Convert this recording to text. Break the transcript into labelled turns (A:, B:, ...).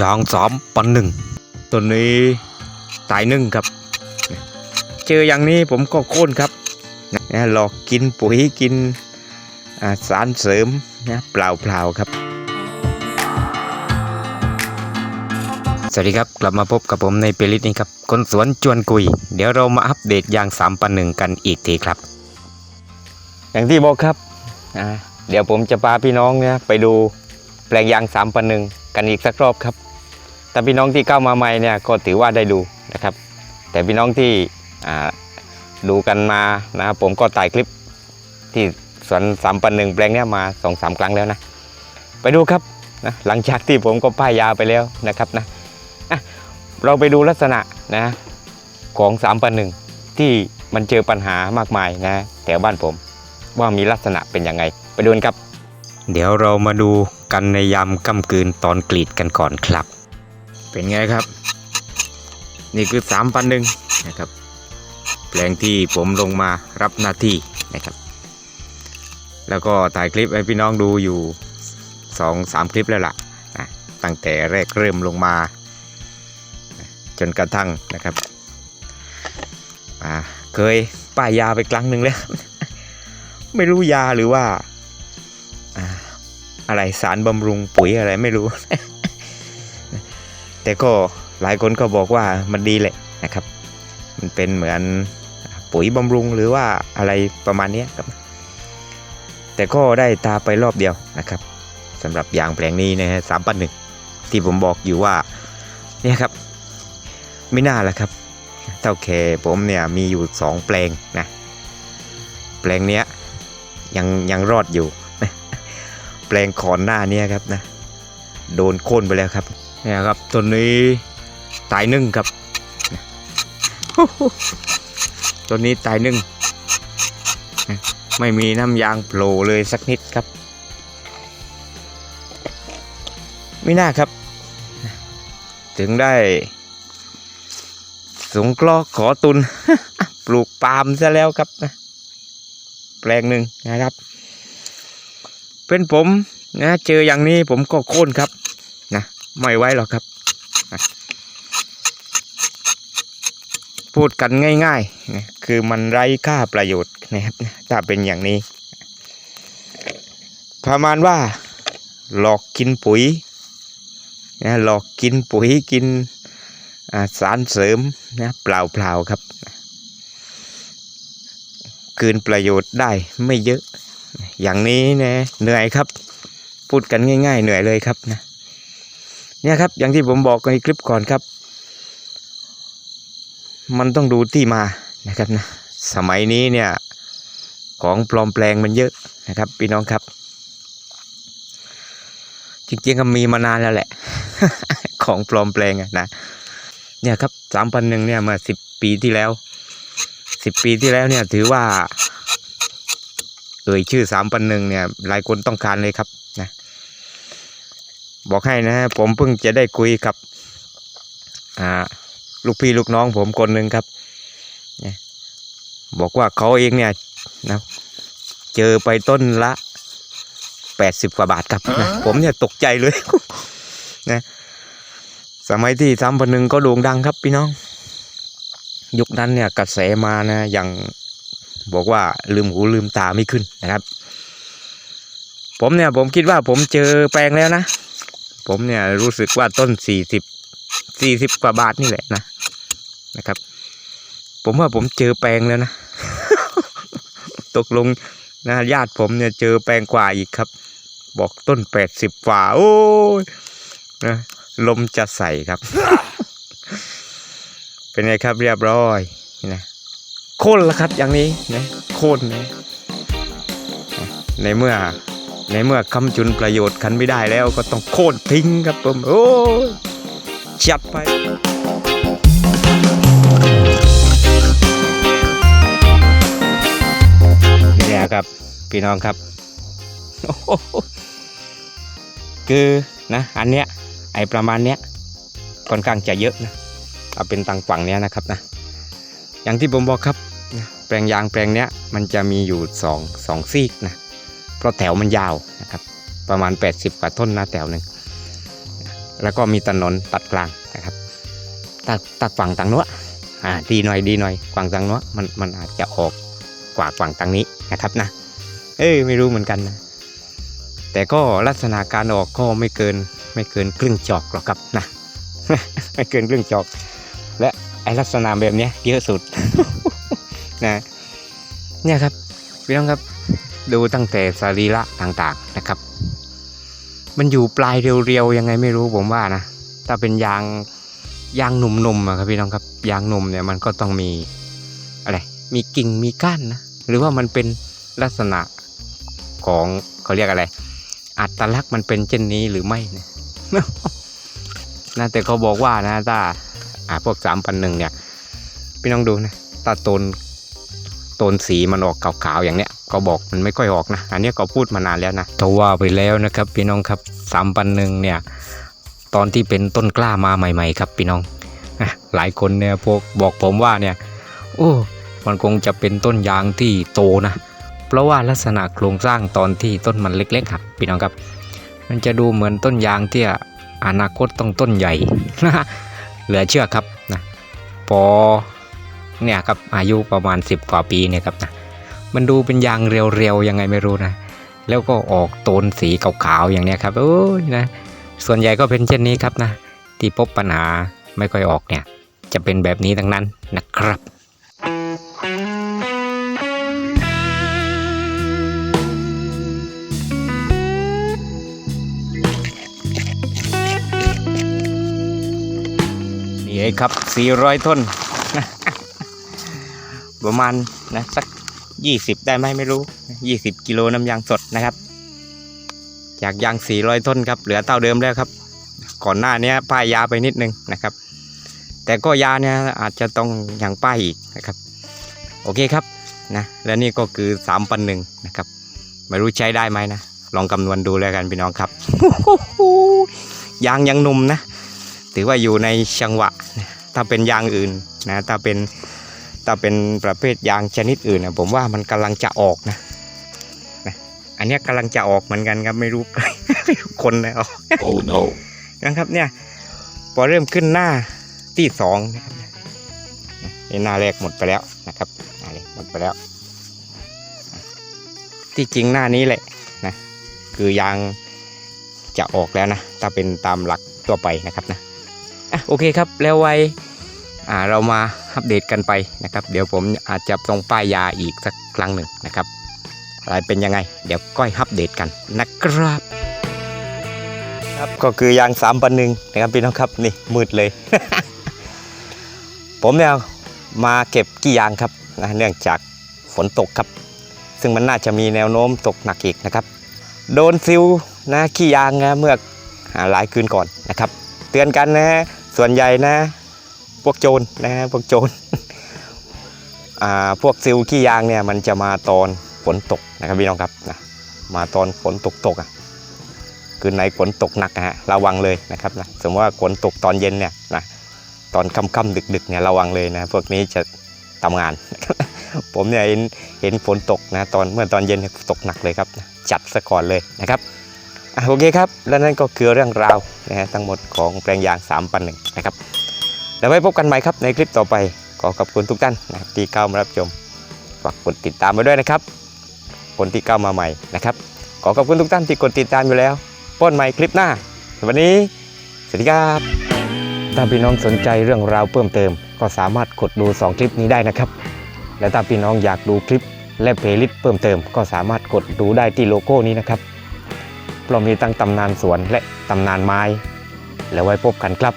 A: ยางสามปันหนึ่งตัวนี้ตายหนึ่งครับ เจออย่างนี้ผมก็โค่นครับนะหลอกกินปุ๋ยกินสารเสริมนะเปล่าเปล่าครับ สวัสดีครับกลับมาพบกับผมในเปลิตนี้ครับคนสวนจวนกุย เดี๋ยวเรามาอัปเดตยางสามปันหนึ่งกันอีกทีครับ อย่างที่บอกครับเดี๋ยวผมจะพาพี่น้องเนี่ยไปดูแปลงยางสามปันหนึ่ง กันอีกสักรอบครับ แต่พี่น้องที่เข้ามาใหม่เนี่ยก็ถือว่าได้ดูนะครับ แต่พี่น้องที่ดูกันมานะครับผมก็ถ่ายคลิปที่สวนสามปันหนึ่งแปลงเนี้ยมาสองสามครั้งแล้วนะ ไปดูครับนะหลังจากที่ผมก็ป้ายยาไปแล้วนะครับนะะเราไปดูลักษณะนะของสามปันหนึ่งที่มันเจอปัญหามากมายนะแถวบ้านผมว่ามีลักษณะเป็นยังไง ไปดูกันครับ เดี๋ยวเรามาดูกันในยามค่ำคืนตอนกรีดกันก่อนครับ เป็นไงครับ นี่คือสามพันหนึ่งนะครับ แปลงที่ผมลงมารับหน้าที่นะครับ แล้วก็ถ่ายคลิปให้พี่น้องดูอยู่สองสามคลิปแล้วล่ะนะตั้งแต่แรกเริ่มลงมา จนกระทั่งนะครับเคยป้ายยาไปครั้งหนึ่งแล้ว ไม่รู้ยาหรือว่า อะไรสารบำรุงปุ๋ยอะไรไม่รู้ แต่ก็หลายคนก็บอกว่ามันดีแหละนะครับ มันเป็นเหมือนปุ๋ยบำรุงหรือว่าอะไรประมาณนี้ครับ แต่ก็ได้ตาไปรอบเดียวนะครับสำหรับยางแปลงนี้นะฮะสามปันหนึ่งที่ผมบอกอยู่ว่าเนี่ยครับไม่น่าละครับเท่าแค่ผมเนี่ยมีอยู่สองแปลงนะแปลงเนี้ยยังยังรอดอยู่ ปลงขอนหน้าเนี้ครับนะ โดนโค่นไปแล้วครับเนี่ยครับต้นนี้ตายหนึ่งครับต้นนี้ตายหนึ่งไม่มีน้ำยางโผล่เลยสักนิดครับ ไม่น่าครับ ถึงได้สงเคราะห์ขอตุน ปลูกปาล์มซะแล้วครับนะแปลงหนึ่งนะครับ เป็นผมนะ เจออย่างนี้ผมก็โค่นครับนะไม่ไว้หรอกครับพูดกันง่ายๆนะคือมันไร้ค่าประโยชน์นะครับถ้าเป็นอย่างนี้ ประมาณว่า หลอกกินปุ๋ยนะหลอกกินปุ๋ยกินสารเสริมนะเปล่าๆครับ คืนประโยชน์ได้ไม่เยอะ อย่างนี้นะเหนื่อยครับ พูดกันง่าย ๆ เหนื่อยเลยครับนะเนี่ยครับ อย่างที่ผมบอกในคลิปก่อนครับ มันต้องดูที่มานะครับนะสมัยนี้เนี่ยของปลอมแปลงมันเยอะนะครับพี่น้องครับ จริงๆก็มีมานานแล้วแหละ ของปลอมแปลงอะนะเนี่ยครับสามพันหนึ่งเนี่ยเมื่อสิบปีที่แล้วสิบปีที่แล้วเนี่ยถือว่า เอ่ยชื่อสามพันหนึ่งเนี่ย หลายคนต้องการเลยครับนะบอกให้นะผมเพิ่งจะได้คุยกับอ่าลูกพี่ลูกน้องผมคนหนึ่งครับเนี่ยบอกว่าเขาเองเนี่ยนะเจอไปต้นละแปดสิบกว่าบาทครับนะผมเนี่ยตกใจเลยนะสมัยที่สามพันหนึ่งก็โด่งดังครับพี่น้อง ยุคนั้นเนี่ยกระแสมานะอย่าง บอกว่าลืมหูลืมตาไม่ขึ้นนะครับ ผมเนี่ยผมคิดว่าผมเจอแปลงแล้วนะ ผมเนี่ยรู้สึกว่าต้นสี่สิบสี่สิบกว่าบาทนี่แหละนะนะครับ ผมว่าผมเจอแปลงแล้วนะ ตกลงนะญาติผมเนี่ยเจอแปลงกว่าอีกครับ บอกต้นแปดสิบกว่าโอ้ยนะลมจะใส่ครับ เป็นไงครับเรียบร้อยนะ โค่นล้วครับอย่างนี้นะโค่นนะในเมื่อในเมื่อคำจุนประโยชน์คันไม่ได้แล้วก็ต้องโค่นทิ้งครับผมโอ้จัดไปนี่แหละครับพี่น้องครับ คือนะอันเนี้ยไอประมาณเนี้ยค่อนข้างจะเยอะนะเอาเป็นตังฝั่งเนี้ยนะครับนะอย่างที่ผมบอกครับ ปลงยางแปลงเนี้ยมันจะมีอยู่สองสองซีกนะเพราะแถวมันยาวนะครับประมาณ 80 กว่าต้นนะแถวหนึ่งแล้วก็มีถนนตัดกลางนะครับตัดตัดฝั่งทางโน้นอ่าดีหน่อยดีหน่อยฝั่งทางโน้นมันมันอาจจะออกกว่าฝั่งทางนี้นะครับนะเอ้ยไม่รู้เหมือนกันนะแต่ก็ลักษณะการออกก็ไม่เกินไม่เกินครึ่งจอกหรอกครับนะไม่เกินครึ่งจอก และไอลักษณะแบบเนี้ยเยอะสุด นะเนี่ยครับพี่น้องครับดูตั้งแต่สรีระต่างๆนะครับ มันอยู่ปลายเรียวๆยังไงไม่รู้ผมว่านะถ้าเป็นยางยางหนุ่มๆอะครับพี่น้องครับยางหนุ่มเนี่ยมันก็ต้องมีอะไรมีกิ่งมีก้านนะหรือว่ามันเป็นลักษณะของเขาเรียกอะไร อัตลักษณ์มันเป็นเช่นนี้หรือไม่นะนะแต่เขาบอกว่านะถ้าอาพวกสามพันหนึ่งเนี่ยพี่น้องดูนะถ้าโตน นสีมันออกขาวๆอย่างเนี้ยก็บอกมันไม่ค่อยออกนะ อันเนี้ยก็พูดมานานแล้วนะทว่าไปแล้วนะครับพี่น้องครับสามพันหนึ่งเนี่ยตอนที่เป็นต้นกล้ามาใหม่ ๆ ครับพี่น้องหลายคนเนี่ยพวกบอกผมว่าเนี่ยโอ้มันคงจะเป็นต้นยางที่โตนะ เพราะว่าลักษณะโครงสร้างตอนที่ต้นมันเล็กๆครับพี่น้องครับ มันจะดูเหมือนต้นยางที่อนาคตต้องต้นใหญ่เหลือเชื่อครับนะพอ เนี่ยครับอายุประมาณ 10 กว่าปีเนี่ยครับนะมันดูเป็นยางเรียวๆยังไงไม่รู้นะ แล้วก็ออกโทนสีขาวๆอย่างเนี้ยครับโอ้ยนะส่วนใหญ่ก็เป็นเช่นนี้ครับนะ ที่พบปัญหาไม่ค่อยออกเนี่ย จะเป็นแบบนี้ทั้งนั้นนะครับนี่ไอ้ครับ 400 ต้น ประมาณนะสัก20ได้ไหมไม่รู้20กิโลน้ำยางสดนะครับ จากยาง400ต้นครับ เหลือเท่าเดิมแล้วครับ ก่อนหน้านี้ป้ายยาไปนิดนึงนะครับ แต่ก็ยาเนี่ยอาจจะต้องยังป้ายอีกนะครับ โอเคครับนะและนี่ก็คือ3ปันหนึ่งนะครับ ไม่รู้ใช้ได้ไหมนะ ลองคำนวณดูแล้วกันพี่น้องครับยางยังหนุ่มนะ ถือว่าอยู่ในจังหวะ ถ้าเป็นยางอื่นนะ ถ้าเป็น ถ้าเป็นประเภทยางชนิดอื่นนะผมว่ามันกำลังจะออกนะนะอันเนี้ยกำลังจะออกเหมือนกันครับไม่รู้ไม่รู้คนนะออก
B: Oh no.
A: นะครับเนี่ยพอเริ่มขึ้นหน้าที่สองนะครับนี่หน้าแรกหมดไปแล้วนะครับหน้าแรกหมดไปแล้ว ที่จริงหน้านี้แหละนะคือยางจะออกแล้วนะถ้าเป็นตามหลักทั่วไปนะครับนะอะโอเคครับแล้วไว้อ่า เรามาอัปเดตกันไปนะครับ เดี๋ยวผมอาจจะต้องป้ายยาอีกสักครั้งหนึ่งนะครับ อะไรเป็นยังไง เดี๋ยวก้อยอัปเดตกันนะครับ ครับก็คือยางสามปันหนึ่งนะครับพี่น้องครับนี่มืดเลย ผมเนี่ยมาเก็บกี่ยางครับนะเนื่องจากฝนตกครับ ซึ่งมันน่าจะมีแนวโน้มตกหนักอีกนะครับ โดนซิลนะขี้ยางนะเมื่อหลายคืนก่อนนะครับ เตือนกันนะส่วนใหญ่นะ พวกโจรนะฮะพวกโจรอ่าพวกซิลขี้ยางเนี่ยมันจะมาตอนฝนตกนะครับพี่น้องครับนะมาตอนฝนตกตกอะคือในฝนตกหนักนะฮะระวังเลยนะครับนะสมมติว่าฝนตกตอนเย็นเนี่ยนะตอนค่ำๆดึกๆเนี่ยระวังเลยนะพวกนี้จะทำงาน ผมเนี่ยเห็นเห็นฝนตกนะตอนเมื่อตอนเย็นตกหนักเลยครับ จัดซะก่อนเลยนะครับอโอเคครับ และนั่นก็คือเรื่องราวนะฮะทั้งหมดของแปลงยาง3ปันหนึ่งนะครับ แล้วไว้พบกันใหม่ครับในคลิปต่อไปขอขอบคุณทุกท่านนะครับที่เข้ามารับชมฝากกดติดตามไปด้วยนะครับ คนที่เข้ามาใหม่นะครับ ขอขอบคุณทุกท่านที่กดติดตามอยู่แล้วป้นใหม่คลิปหน้าวันนี้สวัสดีครับถ้าพี่น้องสนใจเรื่องราวเพิ่มเติม ก็สามารถกดดู 2 คลิปนี้ได้นะครับ และถ้าพี่น้องอยากดูคลิปและเพลย์ลิสต์เพิ่มเติม ก็สามารถกดดูได้ที่โลโก้นี้นะครับเรามีตั้งตำนานสวนและตำนานไม้ แล้วไว้พบกันครับ